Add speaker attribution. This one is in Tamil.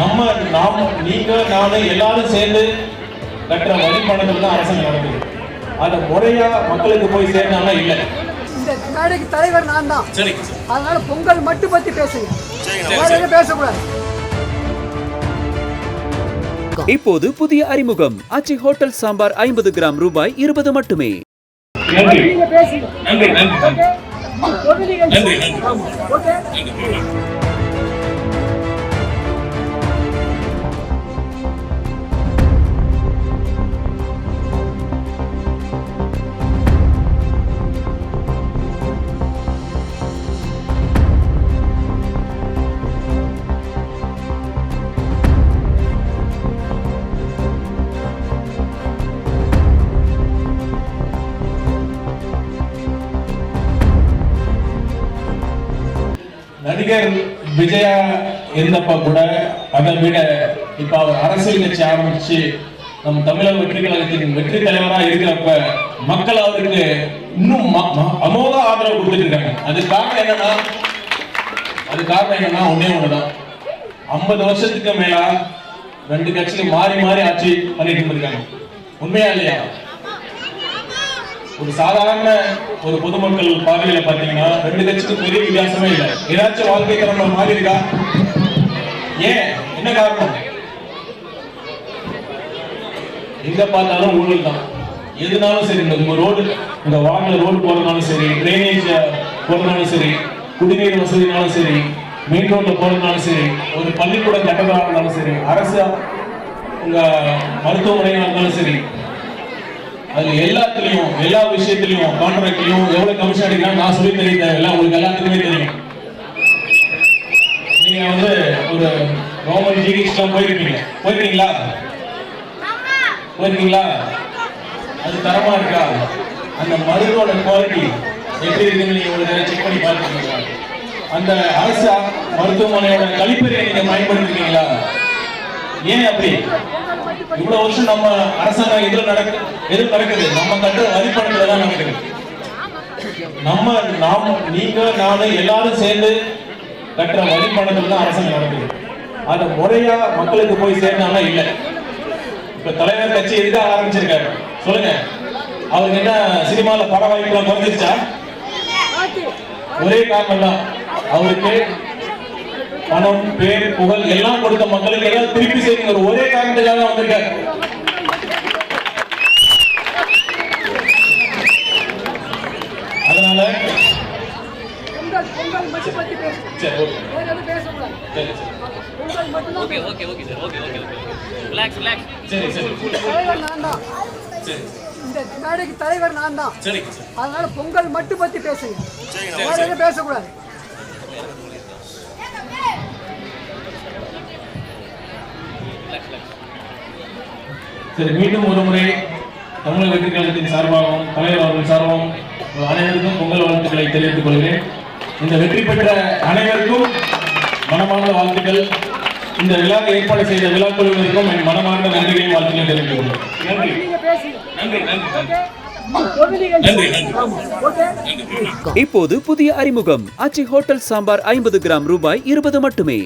Speaker 1: நம்ம நாம் நீங்க நானும் எல்லாரும் சேர்ந்து கட்டுற வரி தான் அரசாங்கம் நடக்குது. அது முறையா மக்களுக்கு போய் சேர்ந்தாலும் இல்லை.
Speaker 2: இந்த மேடைக்கு தலைவர் நான் தான்.
Speaker 1: சரி.
Speaker 2: அதனால பொங்கல் மட்டும் பத்தி பேசுங்க. பேசக்கூடாது.
Speaker 3: இப்போது புதிய அறிமுகம். ஆச்சி ஹோட்டல் சாம்பார் ஐம்பது கிராம் ரூபாய் இருபது மட்டுமே.
Speaker 1: நன்றி.
Speaker 2: நீங்க பேசுங்க.
Speaker 1: நன்றி நன்றி. நன்றி. நடிகர் விஜயா இருந்தப்ப கூட அதை விட இப்ப அவர் அரசியல் கட்சி ஆரம்பிச்சு நம்ம தமிழக வெற்றி கழகத்தின் வெற்றி தலைவராக இருக்கிறப்ப மக்கள் அவருக்கு இன்னும் ம- அமோக ஆதரவு கொடுத்துட்டு இருக்காங்க. அது காரணம் என்னன்னா அது காரணம் என்னன்னா ஒன்னே ஒண்ணுதான். ஐம்பது வருஷத்துக்கு மேலா ரெண்டு கட்சியும் மாறி மாறி ஆட்சி பண்ணிட்டு இருந்திருக்காங்க. உண்மையா இல்லையா? ஒரு சாதாரண ஒரு பொதுமக்கள் பார்வையில பாத்தீங்கன்னா ரெண்டு கட்சிக்கும் பெரிய வித்தியாசமே இல்லை. ஏதாச்சும் வாழ்க்கை தரம் மாறி இருக்கா? ஏன்? என்ன காரணம்? எங்க பார்த்தாலும் ஊழல் தான். எதுனாலும் சரி இந்த உங்க ரோடு இந்த வாகன ரோடு போறதுனாலும் சரி டிரைனேஜ் போறதுனாலும் சரி குடிநீர் வசதினாலும் சரி மெயின் ரோட்ல போறதுனாலும் சரி ஒரு பள்ளிக்கூடம் கட்டதாக இருந்தாலும் சரி அரசு உங்க மருத்துவமனையா இருந்தாலும் சரி அதுல எல்லாத்துலயும் எல்லா விஷயத்திலயும் கான்ட்ராக்ட்லயும் எவ்வளவு கமிஷன் அடிக்கலாம் நான் சொல்லி தெரிய தேவையில்ல உங்களுக்கு எல்லாத்துக்குமே தெரியும். நீங்க வந்து ஒரு கவர்மெண்ட் ஜிஹெச்லாம் போயிருக்கீங்க. போயிருக்கீங்களா? போயிருக்கீங்களா? அது தரமா இருக்கா? அந்த மருந்தோட குவாலிட்டி எப்படி இருக்குன்னு நீங்க ஒரு செக் பண்ணி பார்த்துருக்கீங்களா அந்த அரசு மருத்துவமனையோட கழிப்பறையை நீங்க பயன்படுத்திருக்கீங்களா? ஏன் அப்படி? இவ்வளவு வருஷம் நம்ம அரசாங்கம் எதுல நடக்கு எது நடக்குது. நம்ம கட்டுற வரிப்பணத்துல தான் நடக்குது. நம்ம நாம் நீங்க நானும் எல்லாரும் சேர்ந்து கட்டுற வரிப்பணத்துல தான் அரசாங்கம் நடக்குது. அது முறையா மக்களுக்கு போய் சேர்ந்தாலும் இல்லை. இப்ப தலைவர் கட்சி எதுக்காக ஆரம்பிச்சிருக்காரு? சொல்லுங்க. அவருக்கு என்ன சினிமால பட வாய்ப்புலாம் குறைஞ்சிருச்சா? ஒரே காரணம் தான். அவருக்கு பணம் பேர் புகழ் எல்லாம் கொடுத்த மக்களுக்கு எல்லாம் திருப்பி செய்யுங்க ஒரு ஒரே காரணத்துக்காக வந்திருக்காரு. அதனால okay.
Speaker 4: Okay okay okay sir okay okay okay relax relax
Speaker 1: சரி சரி.
Speaker 2: தலைவர் நான் தான்.
Speaker 1: சரி.
Speaker 2: இந்த மேடைக்கு தலைவர் நான் தான்.
Speaker 1: சரி சரி
Speaker 2: அதனால பொங்கல் மட்டும் பத்தி பேசுங்க. பேசக்கூடாது.
Speaker 1: சரி மீண்டும் ஒரு முறை தமிழக வெற்றி கழகத்தின் சார்பாகவும் தலைவர் அவர்கள் சார்பாகவும் அனைவருக்கும் பொங்கல் வாழ்த்துக்களை தெரிவித்துக் கொள்கிறேன். இந்த வெற்றி பெற்ற அனைவருக்கும் மனமார்ந்த வாழ்த்துக்கள். இந்த விழாவை ஏற்பாடு செய்த விழா குழுவினருக்கும் என் மனமார்ந்த நன்றிகளையும் வாழ்த்துக்களை தெரிவித்துக் கொள்கிறேன்.
Speaker 3: இப்போது புதிய அறிமுகம். அச்சி ஹோட்டல் சாம்பார் ஐம்பது கிராம் ரூபாய் இருபது மட்டுமே.